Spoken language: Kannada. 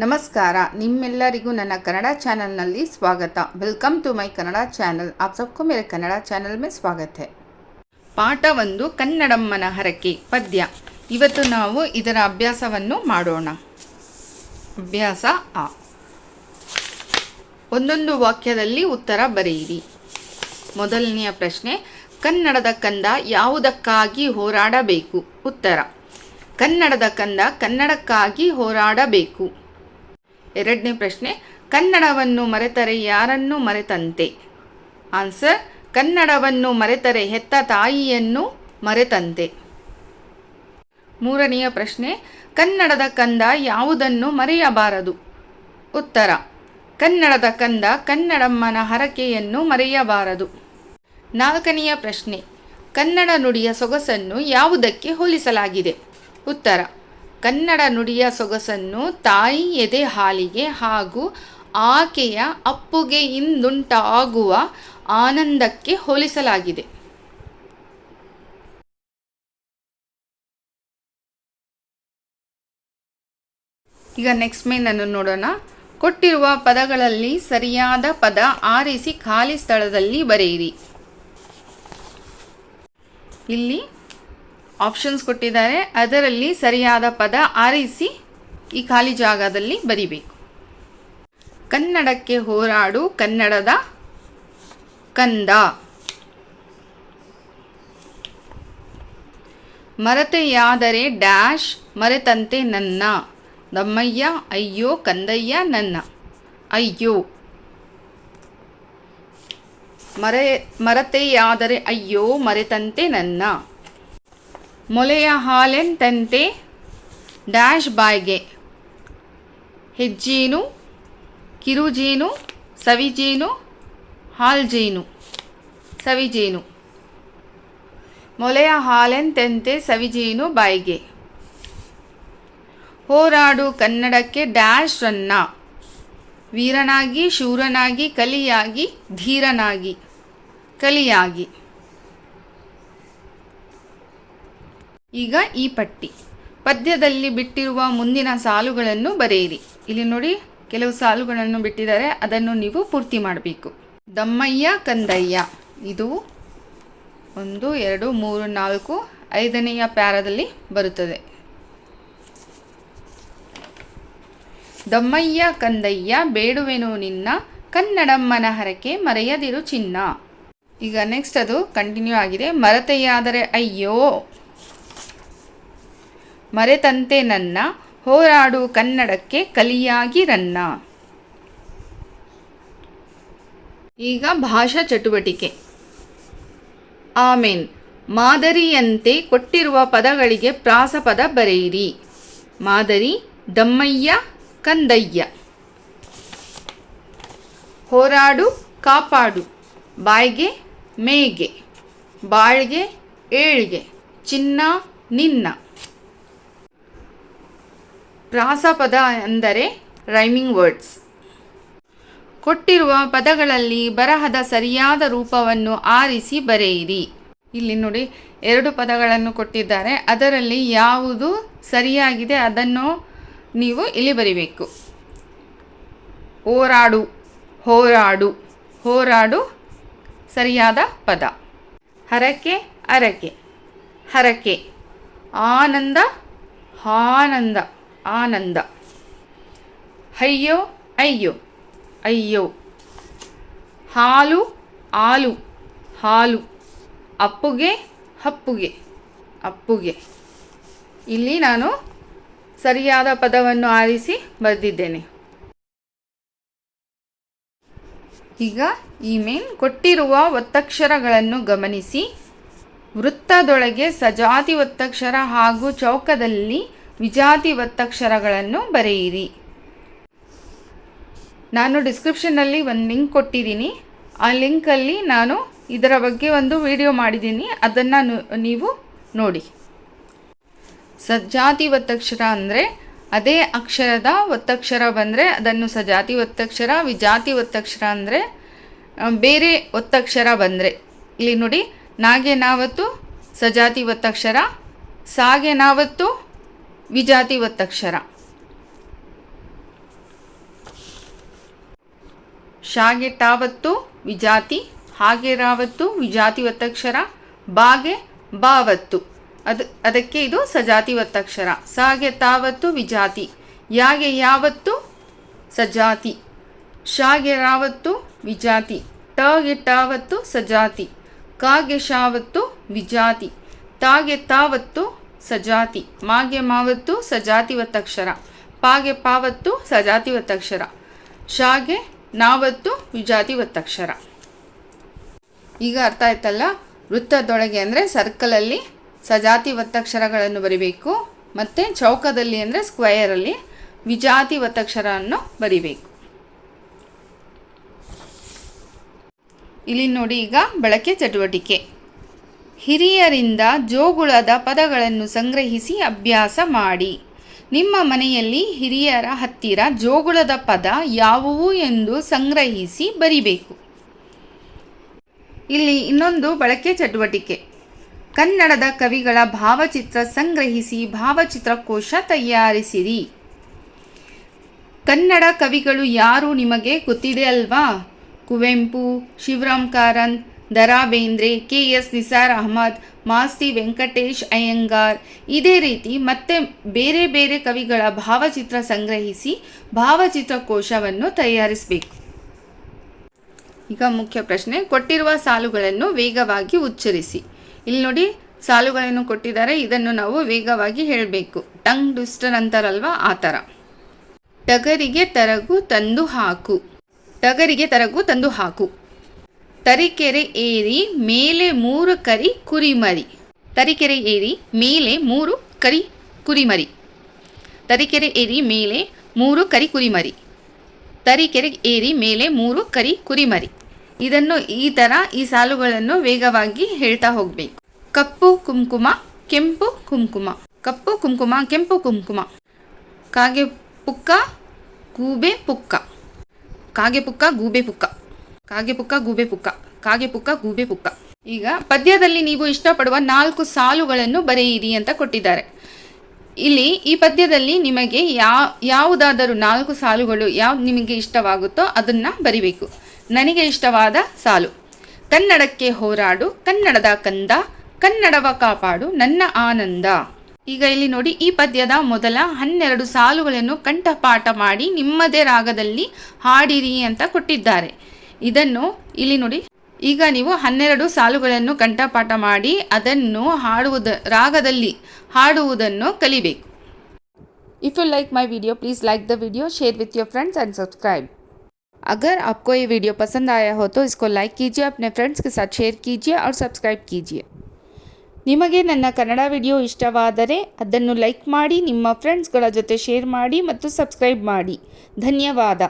ನಮಸ್ಕಾರ, ನಿಮ್ಮೆಲ್ಲರಿಗೂ ನನ್ನ ಕನ್ನಡ ಚಾನಲ್ನಲ್ಲಿ ಸ್ವಾಗತ. Welcome to my Kannada channel. App ಸಬ್ಕೋ ಮೇರೆ ಕನ್ನಡ ಚಾನಲ್ ಮೇ ಸ್ವಾಗತ. ಪಾಠ ಒಂದು, ಕನ್ನಡಮ್ಮನ ಹರಕೆ, ಪದ್ಯ. ಇವತ್ತು ನಾವು ಇದರ ಅಭ್ಯಾಸವನ್ನು ಮಾಡೋಣ. ಅಭ್ಯಾಸ ಆ. ಒಂದೊಂದು ವಾಕ್ಯದಲ್ಲಿ ಉತ್ತರ ಬರೆಯಿರಿ. ಮೊದಲನೆಯ ಪ್ರಶ್ನೆ, ಕನ್ನಡದ ಕಂದ ಯಾವುದಕ್ಕಾಗಿ ಹೋರಾಡಬೇಕು? ಉತ್ತರ, ಕನ್ನಡದ ಕಂದ ಕನ್ನಡಕ್ಕಾಗಿ ಹೋರಾಡಬೇಕು. ಎರಡನೇ ಪ್ರಶ್ನೆ, ಕನ್ನಡವನ್ನು ಮರೆತರೆ ಯಾರನ್ನು ಮರೆತಂತೆ? ಆನ್ಸರ್, ಕನ್ನಡವನ್ನು ಮರೆತರೆ ಹೆತ್ತ ತಾಯಿಯನ್ನು ಮರೆತಂತೆ. ಮೂರನೆಯ ಪ್ರಶ್ನೆ, ಕನ್ನಡದ ಕಂದ ಯಾವುದನ್ನು ಮರೆಯಬಾರದು? ಉತ್ತರ, ಕನ್ನಡದ ಕಂದ ಕನ್ನಡಮ್ಮನ ಹರಕೆಯನ್ನು ಮರೆಯಬಾರದು. ನಾಲ್ಕನೆಯ ಪ್ರಶ್ನೆ, ಕನ್ನಡ ನುಡಿಯ ಸೊಗಸನ್ನು ಯಾವುದಕ್ಕೆ ಹೋಲಿಸಲಾಗಿದೆ? ಉತ್ತರ ಕನ್ನಡ ನುಡಿಯ ಸೊಗಸನ್ನು ತಾಯಿ ಎದೆ ಹಾಲಿಗೆ ಹಾಗೂ ಆಕೆಯ ಅಪ್ಪುಗೆ ಇಂದುಂಟಾಗುವ ಆನಂದಕ್ಕೆ ಹೋಲಿಸಲಾಗಿದೆ. ಈಗ ನೆಕ್ಸ್ಟ್ ಮೇನನ್ನು ನೋಡೋಣ. ಕೊಟ್ಟಿರುವ ಪದಗಳಲ್ಲಿ ಸರಿಯಾದ ಪದ ಆರಿಸಿ ಖಾಲಿ ಸ್ಥಳದಲ್ಲಿ ಬರೆಯಿರಿ. ಇಲ್ಲಿ ಆಪ್ಷನ್ಸ್ ಕೊಟ್ಟಿದ್ದಾರೆ. ಅದರಲ್ಲಿ ಸರಿಯಾದ ಪದ ಆರಿಸಿ ಈ ಖಾಲಿ ಜಾಗದಲ್ಲಿ ಬರಿಬೇಕು. ಕನ್ನಡಕ್ಕೆ ಹೋರಾಡು, ಕನ್ನಡದ ಕಂದ. ಮರತೆಯಾದರೆ ಡ್ಯಾಶ್, ಮರೆತಂತೆ ನನ್ನ. ದಮ್ಮಯ್ಯ, ಅಯ್ಯೋ, ಕಂದಯ್ಯ, ನನ್ನ. ಅಯ್ಯೋ. ಮರೆ, ಮರತೆಯಾದರೆ ಅಯ್ಯೋ, ಮರೆತಂತೆ ನನ್ನ. ಮೊಲೆಯ ಹಾಲೆಂತಂತೆ ಡ್ಯಾಶ್ ಬಾಯ್ಗೆ. ಹೆಜ್ಜೀನು, ಕಿರುಜೀನು, ಸವಿಜೀನು, ಹಾಲ್ಜೀನು. ಸವಿಜೀನು. ಮೊಲೆಯ ಹಾಲೆಂತೆಂತೆ ಸವಿಜೀನು, ಬಾಯಿಗೆ. ಹೋರಾಡು ಕನ್ನಡಕ್ಕೆ ಡ್ಯಾಶ್ ರನ್ನ. ವೀರನಾಗಿ, ಶೂರನಾಗಿ, ಕಲಿಯಾಗಿ, ಧೀರನಾಗಿ, ಕಲಿಯಾಗಿ. ಈಗ ಈ ಪಟ್ಟಿ. ಪದ್ಯದಲ್ಲಿ ಬಿಟ್ಟಿರುವ ಮುಂದಿನ ಸಾಲುಗಳನ್ನು ಬರೆಯಿರಿ. ಇಲ್ಲಿ ನೋಡಿ, ಕೆಲವು ಸಾಲುಗಳನ್ನು ಬಿಟ್ಟಿದ್ದಾರೆ. ಅದನ್ನು ನೀವು ಪೂರ್ತಿ ಮಾಡಬೇಕು. ದಮ್ಮಯ್ಯ, ಕಂದಯ್ಯ. ಇದು ಒಂದು, ಎರಡು, ಮೂರು, ನಾಲ್ಕು, ಐದನೆಯ ಪ್ಯಾರದಲ್ಲಿ ಬರುತ್ತದೆ. ದಮ್ಮಯ್ಯ, ಕಂದಯ್ಯ, ಬೇಡುವೆನು ನಿನ್ನ ಕನ್ನಡಮ್ಮನ ಹರಕೆ ಮರೆಯದಿರು ಚಿನ್ನ. ಈಗ ನೆಕ್ಸ್ಟ್ ಅದು ಕಂಟಿನ್ಯೂ ಆಗಿದೆ. ಮರತೆಯಾದರೆ ಅಯ್ಯೋ! ಮರೆತಂತೆ ನನ್ನ ಹೋರಾಡು ಕನ್ನಡಕ್ಕೆ ಕಲಿಯಾಗಿ ರನ್ನ. ಈಗ ಭಾಷಾ ಚಟುವಟಿಕೆ. ಆಮೇನ್. ಮಾದರಿಯಂತೆ ಕೊಟ್ಟಿರುವ ಪದಗಳಿಗೆ ಪ್ರಾಸಪದ ಬರೆಯಿರಿ. ಮಾದರಿ, ದಮ್ಮಯ್ಯ, ಕಂದಯ್ಯ. ಹೋರಾಡು, ಕಾಪಾಡು. ಬಾಯ್ಗೆ ಮೇಗೆ ಬಾಳ್ಗೆ, ಏಳ್ಗೆ. ಚಿನ್ನ, ನಿನ್ನ. ಪ್ರಾಸಪದ ಅಂದರೆ ರೈಮಿಂಗ್ ವರ್ಡ್ಸ್ ಕೊಟ್ಟಿರುವ ಪದಗಳಲ್ಲಿ ಬರಹದ ಸರಿಯಾದ ರೂಪವನ್ನು ಆರಿಸಿ ಬರೆಯಿರಿ. ಇಲ್ಲಿ ನೋಡಿ, ಎರಡು ಪದಗಳನ್ನು ಕೊಟ್ಟಿದ್ದಾರೆ. ಅದರಲ್ಲಿ ಯಾವುದು ಸರಿಯಾಗಿದೆ ಅದನ್ನು ನೀವು ಇಲ್ಲಿ ಬರಿಬೇಕು. ಹೋರಾಡು ಹೋರಾಡು ಹೋರಾಡು ಸರಿಯಾದ ಪದ. ಹರಕೆ, ಅರಕೆ, ಹರಕೆ, ಆನಂದ ಆನಂದ. ಆನಂದ. ಅಯ್ಯೋ ಅಯ್ಯೋ ಅಯ್ಯೋ. ಹಾಲು ಆಲು ಹಾಲು. ಅಪ್ಪುಗೆ ಹಪ್ಪುಗೆ ಅಪ್ಪುಗೆ. ಇಲ್ಲಿ ನಾನು ಸರಿಯಾದ ಪದವನ್ನು ಆರಿಸಿ ಬರೆದಿದ್ದೇನೆ. ಈಗ ಇಮೇಲ್ ಕೊಟ್ಟಿರುವ ಒತ್ತಕ್ಷರಗಳನ್ನು ಗಮನಿಸಿ. ವೃತ್ತದೊಳಗೆ ಸಜಾತಿ ಒತ್ತಕ್ಷರ ಹಾಗೂ ಚೌಕದಲ್ಲಿ ವಿಜಾತಿ ಒತ್ತಕ್ಷರಗಳನ್ನು ಬರೆಯಿರಿ. ನಾನು ಡಿಸ್ಕ್ರಿಪ್ಷನ್ನಲ್ಲಿ ಒಂದು ಲಿಂಕ್ ಕೊಟ್ಟಿದ್ದೀನಿ. ಆ ಲಿಂಕಲ್ಲಿ ನಾನು ಇದರ ಬಗ್ಗೆ ಒಂದು ವಿಡಿಯೋ ಮಾಡಿದ್ದೀನಿ. ಅದನ್ನು ನೀವು ನೋಡಿ. ಸಜಾತಿ ಒತ್ತಕ್ಷರ ಅಂದರೆ ಅದೇ ಅಕ್ಷರದ ಒತ್ತಕ್ಷರ ಬಂದರೆ ಅದನ್ನು ಸಜಾತಿ ಒತ್ತಕ್ಷರ ವಿಜಾತಿ ಒತ್ತಕ್ಷರ ಅಂದರೆ ಬೇರೆ ಒತ್ತಕ್ಷರ ಬಂದರೆ. ಇಲ್ಲಿ ನೋಡಿ, ನಾಗೆ ನಾವತ್ತು ಸಜಾತಿ ಒತ್ತಕ್ಷರ ಸಾಗೆ ನಾವತ್ತು ವಿಜಾತಿ ಒತ್ತಕ್ಷರ ಶಾಗೆ ತಾವತ್ತು ವಿಜಾತಿ, ಹಾಗೆ ರಾವತ್ತು ವಿಜಾತಿ ಒತ್ತಕ್ಷರ ಬಾಗೆ ಬಾವತ್ತು. ಅದು, ಅದಕ್ಕೆ ಇದು ಸಜಾತಿ ಒತ್ತಕ್ಷರ ಸಾಗೆ ತಾವತ್ತು ವಿಜಾತಿ, ಯಾಗೆ ಯಾವತ್ತು ಸಜಾತಿ. ಶಾಗೆ ರಾವತ್ತು ವಿಜಾತಿ, ಟಗೆ ಟಾವತ್ತು ಸಜಾತಿ. ಕಾಗೆ ಶಾವತ್ತು ವಿಜಾತಿ, ತಾಗೆ ತಾವತ್ತು ಸಜಾತಿ. ಮಾಗೆ ಮಾವತ್ತು ಸಜಾತಿ ಒತ್ತಕ್ಷರ ಪಾಗೆ ಪಾವತ್ತು ಸಜಾತಿ ಒತ್ತಕ್ಷರ ಶಾಗೆ ನಾವತ್ತು ವಿಜಾತಿ ಒತ್ತಕ್ಷರ ಈಗ ಅರ್ಥ ಆಯ್ತಲ್ಲ? ವೃತ್ತದೊಳಗೆ ಅಂದರೆ ಸರ್ಕಲಲ್ಲಿ ಸಜಾತಿ ಒತ್ತಕ್ಷರಗಳನ್ನು ಬರಿಬೇಕು, ಮತ್ತು ಚೌಕದಲ್ಲಿ ಅಂದರೆ ಸ್ಕ್ವಯರಲ್ಲಿ ವಿಜಾತಿ ಒತ್ತಕ್ಷರವನ್ನು ಬರಿಬೇಕು. ಇಲ್ಲಿ ನೋಡಿ ಈಗ ಬಳಕೆ ಚಟುವಟಿಕೆ. ಹಿರಿಯರಿಂದ ಜೋಗುಳದ ಪದಗಳನ್ನು ಸಂಗ್ರಹಿಸಿ ಅಭ್ಯಾಸ ಮಾಡಿ. ನಿಮ್ಮ ಮನೆಯಲ್ಲಿ ಹಿರಿಯರ ಹತ್ತಿರ ಜೋಗುಳದ ಪದ ಯಾವುವು ಎಂದು ಸಂಗ್ರಹಿಸಿ ಬರಿಬೇಕು. ಇಲ್ಲಿ ಇನ್ನೊಂದು ಬಳಕೆ ಚಟುವಟಿಕೆ. ಕನ್ನಡದ ಕವಿಗಳ ಭಾವಚಿತ್ರ ಸಂಗ್ರಹಿಸಿ ಭಾವಚಿತ್ರಕೋಶ ತಯಾರಿಸಿರಿ. ಕನ್ನಡ ಕವಿಗಳು ಯಾರು ನಿಮಗೆ ಗೊತ್ತಿದೆ ಅಲ್ವಾ? Kuvempu Shivaram Karanth Da Ra Bendre K S Nisar Ahmed, Masti Venkatesh Iyengar. ಇದೇ ರೀತಿ ಮತ್ತೆ ಬೇರೆ ಬೇರೆ ಕವಿಗಳ ಭಾವಚಿತ್ರ ಸಂಗ್ರಹಿಸಿ ಭಾವಚಿತ್ರ ಕೋಶವನ್ನು ತಯಾರಿಸಬೇಕು. ಈಗ ಮುಖ್ಯ ಪ್ರಶ್ನೆ, ಕೊಟ್ಟಿರುವ ಸಾಲುಗಳನ್ನು ವೇಗವಾಗಿ ಉಚ್ಚರಿಸಿ. ಇಲ್ಲಿ ನೋಡಿ, ಸಾಲುಗಳನ್ನು ಕೊಟ್ಟಿದ್ದಾರೆ, ಇದನ್ನು ನಾವು ವೇಗವಾಗಿ ಹೇಳಬೇಕು. ಟಂಗ್ ಡುಸ್ಟರ್ ಅಂತಾರಲ್ವಾ, ಆ ಥರ ಟಗರಿಗೆ ತರಗು ತಂದು ಹಾಕು. ಟಗರಿಗೆ ತರಗು ತಂದು ಹಾಕು. ತರೀಕೆರೆ ಏರಿ ಮೇಲೆ ಮೂರು ಕರಿ ಕುರಿಮರಿ. ತರೀಕೆರೆ ಏರಿ ಮೇಲೆ ಮೂರು ಕರಿ ಕುರಿಮರಿ. ತರೀಕೆರೆ ಏರಿ ಮೇಲೆ ಮೂರು ಕರಿ ಕುರಿಮರಿ. ತರೀಕೆರೆ ಏರಿ ಮೇಲೆ ಮೂರು ಕರಿ ಕುರಿಮರಿ. ಇದನ್ನು ಈ ಥರ ಈ ಸಾಲುಗಳನ್ನು ವೇಗವಾಗಿ ಹೇಳ್ತಾ ಹೋಗಬೇಕು. ಕಪ್ಪು ಕುಂಕುಮ, ಕೆಂಪು ಕುಂಕುಮ. ಕಪ್ಪು ಕುಂಕುಮ, ಕೆಂಪು ಕುಂಕುಮ. ಕಾಗೆ ಪುಕ್ಕ, ಗೂಬೆ ಪುಕ್ಕ. ಕಾಗೆ ಪುಕ್ಕ, ಗೂಬೆ ಪುಕ್ಕ. ಕಾಗೆ ಪುಕ್ಕ ಗೂಬೆ ಪುಕ್ಕ ಕಾಗೆ ಪುಕ್ಕ ಗೂಬೆ ಪುಕ್ಕ ಈಗ ಪದ್ಯದಲ್ಲಿ ನೀವು ಇಷ್ಟಪಡುವ ನಾಲ್ಕು ಸಾಲುಗಳನ್ನು ಬರೆಯಿರಿ ಅಂತ ಕೊಟ್ಟಿದ್ದಾರೆ. ಇಲ್ಲಿ ಈ ಪದ್ಯದಲ್ಲಿ ನಿಮಗೆ ಯಾ, ಯಾವುದಾದರೂ ನಾಲ್ಕು ಸಾಲುಗಳು ಯಾವ್ದು ನಿಮಗೆ ಇಷ್ಟವಾಗುತ್ತೋ ಅದನ್ನು ಬರಿಬೇಕು. ನನಗೆ ಇಷ್ಟವಾದ ಸಾಲು. ಕನ್ನಡಕ್ಕೆ ಹೋರಾಡು, ಕನ್ನಡದ ಕಂದ, ಕನ್ನಡವ ಕಾಪಾಡು, ನನ್ನ ಆನಂದ. ಈಗ ಇಲ್ಲಿ ನೋಡಿ, ಈ ಪದ್ಯದ ಮೊದಲ ಹನ್ನೆರಡು ಸಾಲುಗಳನ್ನು ಕಂಠಪಾಠ ಮಾಡಿ ನಿಮ್ಮದೇ ರಾಗದಲ್ಲಿ ಹಾಡಿರಿ ಅಂತ ಕೊಟ್ಟಿದ್ದಾರೆ. ಇದನ್ನು ಇಲ್ಲಿ ನೋಡಿ ಈಗ ನೀವು ಹನ್ನೆರಡು ಸಾಲುಗಳನ್ನು ಕಂಠಪಾಠ ಮಾಡಿ ಅದನ್ನು ಹಾಡುವುದ ರಾಗದಲ್ಲಿ ಹಾಡುವುದನ್ನು ಕಲಿಬೇಕು if you like my video please like the video share with your friends and subscribe अगर आपको ये वीडियो पसंद आया हो तो इसको लाइक कीजिए अपने फ्रेंड्स के साथ शेयर कीजिए और सब्सक्राइब कीजिए ನಿಮಗೆ ನನ್ನ ಕನ್ನಡ ವಿಡಿಯೋ ಇಷ್ಟವಾದರೆ ಅದನ್ನು ಲೈಕ್ ಮಾಡಿ ನಿಮ್ಮ ಫ್ರೆಂಡ್ಸ್ಗಳ ಜೊತೆ ಶೇರ್ ಮಾಡಿ ಮತ್ತು ಸಬ್ಸ್ಕ್ರೈಬ್ ಮಾಡಿ ಧನ್ಯವಾದ